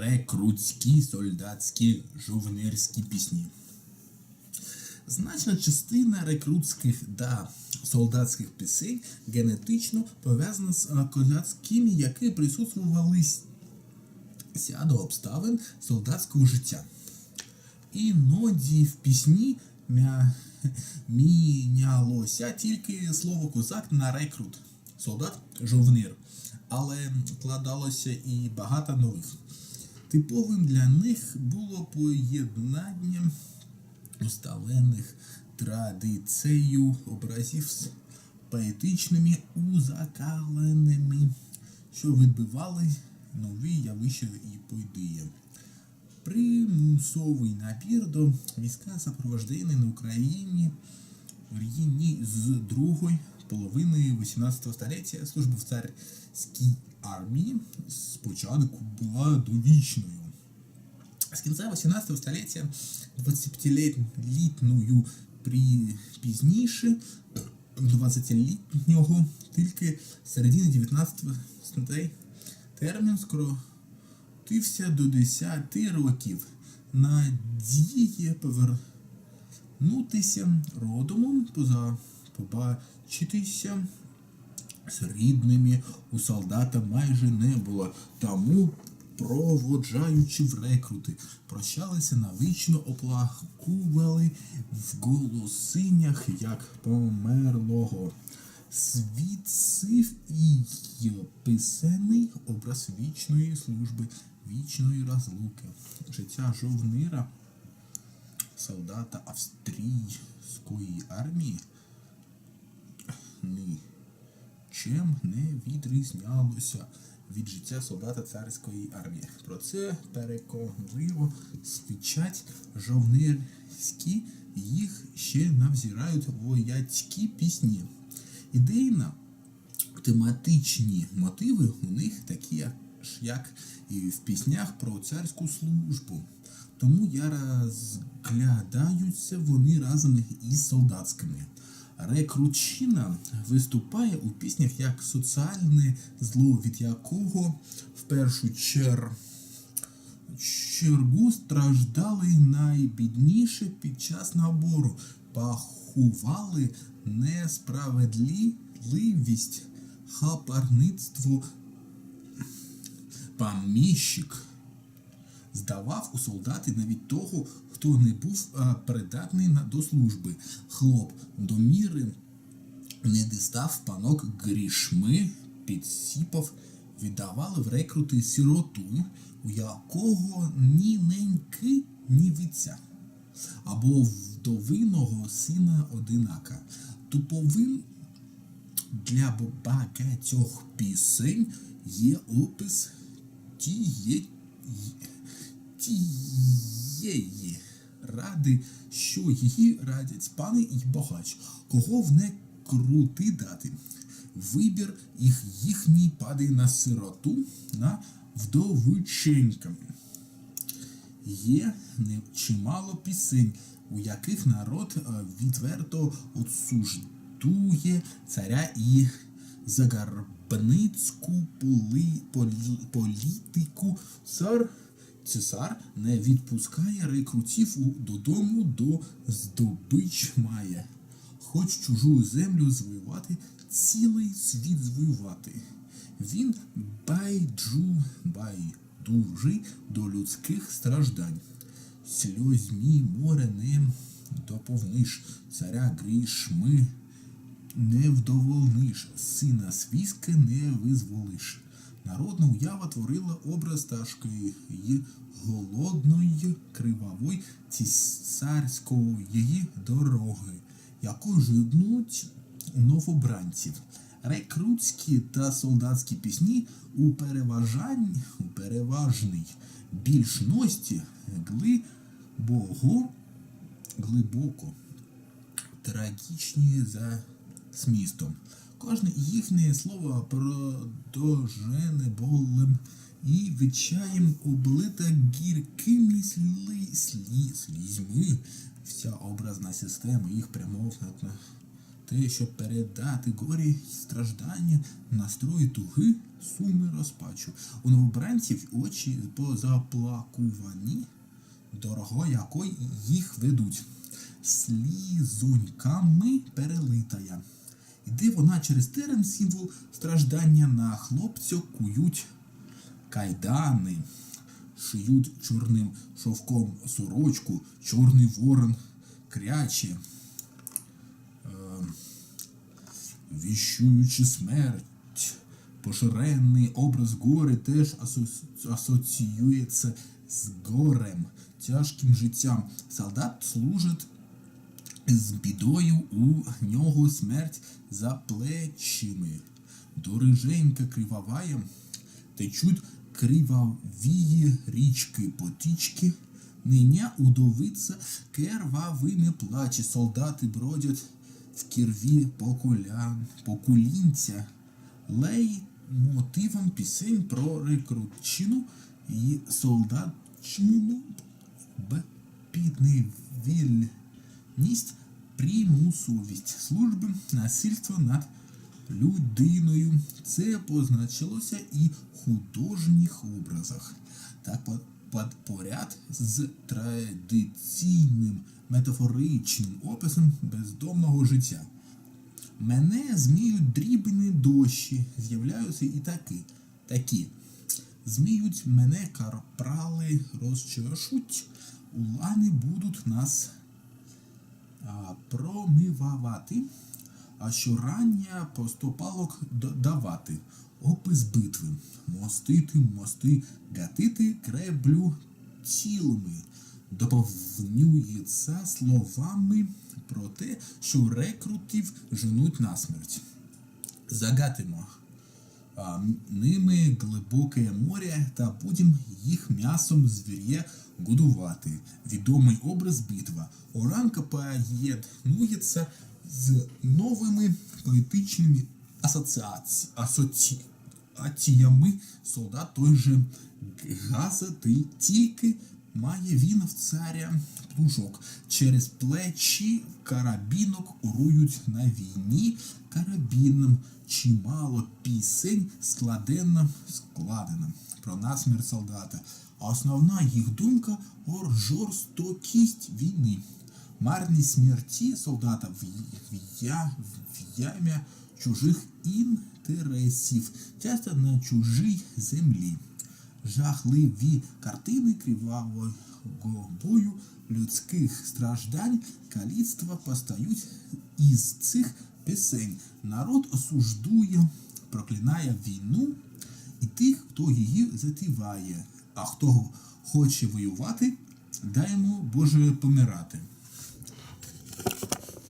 рекрутські солдатські жовнерські пісні. Значна частина рекрутських та солдатських пісень генетично пов'язана з козацькими, які присутствувалися до обставин солдатського життя. Іноді в пісні мя... мінялося тільки слово козак на рекрут, солдат жовнир, але вкладалося і багато нових. Типовим для них було поєднання усталених традицією образів з поетичними узакаленими, що відбивали нові явища і події. Примусовий набір до війська сопровождений на Україні з другої половини 18 століття служба в царській армії спочатку була довічною. З кінця 18 століття 25-літною при пізніше 20-літнього тільки середини 19 статей термін скоротився до 10 років. Надіє повернутися поза побачитися з рідними у солдата майже не було. Тому, проводжаючи в рекрути, прощалися навічно, оплакували в голосинях, як померлого. Свідцив і писаний образ вічної служби, вічної розлуки, життя жовнира, солдата австрійської армії нічим не відрізнялося від життя солдата царської армії. Про це переконливо свідчать жовнирські, їх ще навзирають вояцькі пісні. Ідейно тематичні мотиви у них такі ж, як і в піснях про царську службу. Тому я розглядаються вони разом із солдатськими. Рекрутчина виступає у піснях як соціальне зло, від якого в першу чер... чергу страждали найбідніші під час набору, пахували несправедливість, хапарництво, поміщик здавав у солдати навіть того, хто не був придатний до служби. Хлоп до міри не дістав панок грішми, підсіпав, віддавали в рекрути сироту, у якого ні неньки, ні віця, або вдовиного сина одинака. Туповим для багатьох пісень є опис тієї тієї ради, що її радять пани і богач, кого в не крути дати. Вибір їх їхній падає на сироту, на вдовиченькам. Є чимало пісень, у яких народ відверто отсуждує царя і загарбницьку полі, політику. Цар Цесар не відпускає рекрутів додому до здобич має. Хоч чужу землю звоювати, цілий світ звоювати. Він байджу байдужий до людських страждань. Сльозьмі море не доповниш, царя грішми не вдовольниш, сина свійська не визволиш. Народна уява творила образ тяжкої й голодної, кривавої цісарської дороги, яку жиднуть новобранців. Рекрутські та солдатські пісні у переважанні, у переважній більшності глибого, глибоко трагічні за змістом. Кожне їхнє слово продовжене болем і відчаєм облита гіркими слі, слі, слізьми. Вся образна система їх прямовна те, щоб передати горі страждання, настрої туги, суми розпачу. У новобранців очі позаплакувані, дорого якої їх ведуть, слізоньками перелитая. Іде вона через терен символ страждання на хлопця кують кайдани, шиють чорним шовком сорочку, чорний ворон кряче, е, віщуючи смерть. Поширений образ гори теж асо- асоціюється з горем, тяжким життям. Солдат служить з бідою у нього смерть за плечими. Дориженька кривавая, течуть кривавії річки потічки. Ниня удовиця кервавими плаче, солдати бродять в кірві поколян, покулінця, лей мотивом пісень про рекрутчину і солдатчину б підневільність, примусовість служби, насильство над людиною. Це позначилося і в художніх образах. Так по- під поряд з традиційним метафоричним описом бездомного життя. Мене зміють дрібні дощі, з'являються і такі. такі. Зміють мене карпрали розчешуть, улани будуть нас а, промивати, а щорання поступалок давати. Опис битви. Мостити, мости, гатити креблю цілими. Доповнюється словами про те, що рекрутів женуть на смерть. Загатимо ними глибоке море та будем їх м'ясом звір'є годувати. Відомий образ битва. Оранка поєднується з новими поетичними асоціаці... асоціаціями солдат той же газети, тільки має він в царя плужок. Через плечі карабінок урують на війні карабіном. Чимало пісень складено складено про насмерть солдата. А основна їх думка жорстокість війни. Марні смерті солдата в, в, я, в ям'я чужих інтересів, часто на чужій землі. Жахливі картини кривавого бою, людських страждань, каліцтва постають із цих пісень. Народ осуждує, проклинає війну і тих, хто її затіває. А хто хоче воювати, дай йому Боже помирати.